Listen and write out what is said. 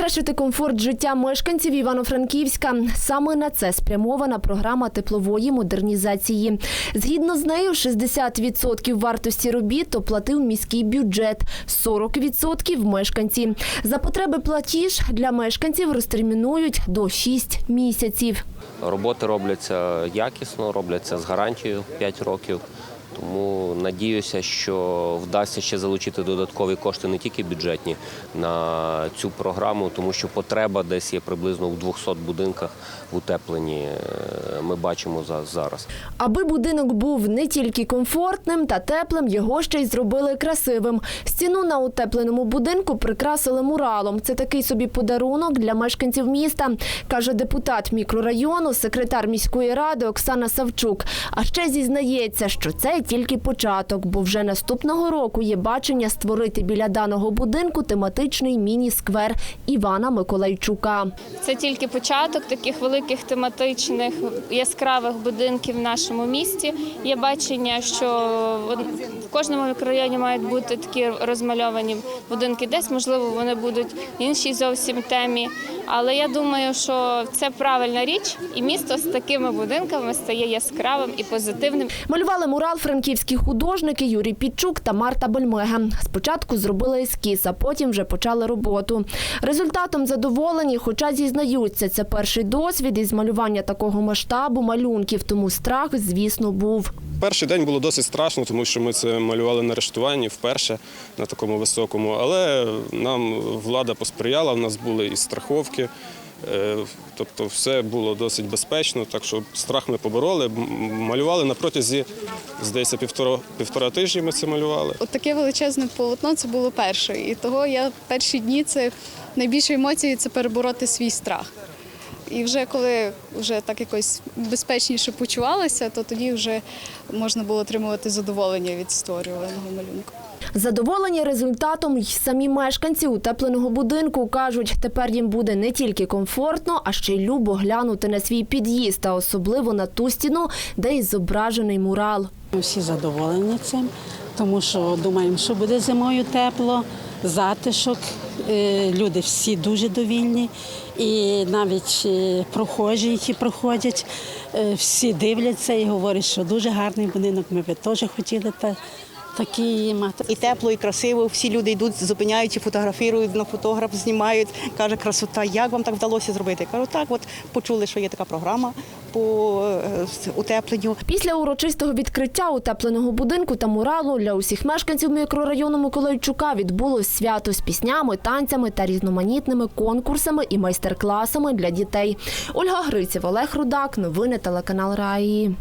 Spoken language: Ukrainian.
Покращити комфорт життя мешканців Івано-Франківська. Саме на це спрямована програма теплової модернізації. Згідно з нею, 60% вартості робіт оплатив міський бюджет, 40% – мешканці. За потреби платіж для мешканців розтермінують до 6 місяців. Роботи робляться якісно, робляться з гарантією 5 років. Тому надіюся, що вдасться ще залучити додаткові кошти не тільки бюджетні на цю програму, тому що потреба десь є приблизно в 200 будинках в утепленні. Бачимо за- зараз. Аби будинок був не тільки комфортним та теплим, його ще й зробили красивим. Стіну на утепленому будинку прикрасили муралом. Це такий собі подарунок для мешканців міста, каже депутат мікрорайону, секретар міської ради Оксана Савчук. А ще зізнається, що це тільки початок, бо вже наступного року є бачення створити біля даного будинку тематичний міні-сквер Івана Миколайчука. Це тільки початок таких великих тематичних яскравих будинків в нашому місті. Є бачення, що в кожному мікрорайоні мають бути такі розмальовані будинки. Десь можливо вони будуть в іншій зовсім темі. Але я думаю, що це правильна річ, і місто з такими будинками стає яскравим і позитивним. Малювали мурал франківські художники Юрій Підчук та Марта Бельмега. Спочатку зробили ескіз, а потім вже почали роботу. Результатом задоволені, хоча зізнаються, це перший досвід із малювання такого масштабу малюнків, тому страх, звісно, був. Перший день було досить страшно, тому що ми це малювали на рештуванні вперше на такому високому. Але нам влада посприяла, в нас були і страховки. е, Тобто все було досить безпечно, так що страх ми побороли. Малювали на протязі, здається, півтора, півтора тижні ми це малювали. От таке величезне полотно це було перше. І того я перші дні це найбільше емоції це перебороти свій страх. І вже коли вже так якось безпечніше почувалася, то тоді вже можна було отримувати задоволення від створюваного малюнку. Задоволені результатом й самі мешканці утепленого будинку кажуть, тепер їм буде не тільки комфортно, а ще й любо глянути на свій під'їзд, а особливо на ту стіну, де й зображений мурал. Ми всі задоволені цим, тому що думаємо, що буде зимою тепло, затишок. Е, Люди всі дуже довільні, і навіть е, прохожі, які проходять, е, всі дивляться і говорять, що дуже гарний будинок. Ми би теж хотіли та- такий мати. І тепло, і красиво. Всі люди йдуть, зупиняють, і фотографірують на фотограф, знімають. Каже, красота, як вам так вдалося зробити? Я кажу, так, от почули, що є така програма по е, утепленню. Після урочистого відкриття утепленого будинку та муралу для усіх мешканців мікрорайону Миколайчука відбулось свято з піснями, танцями та різноманітними конкурсами і майстер-класами для дітей. Ольга Гриців, Олег Рудак, новини телеканал Раї.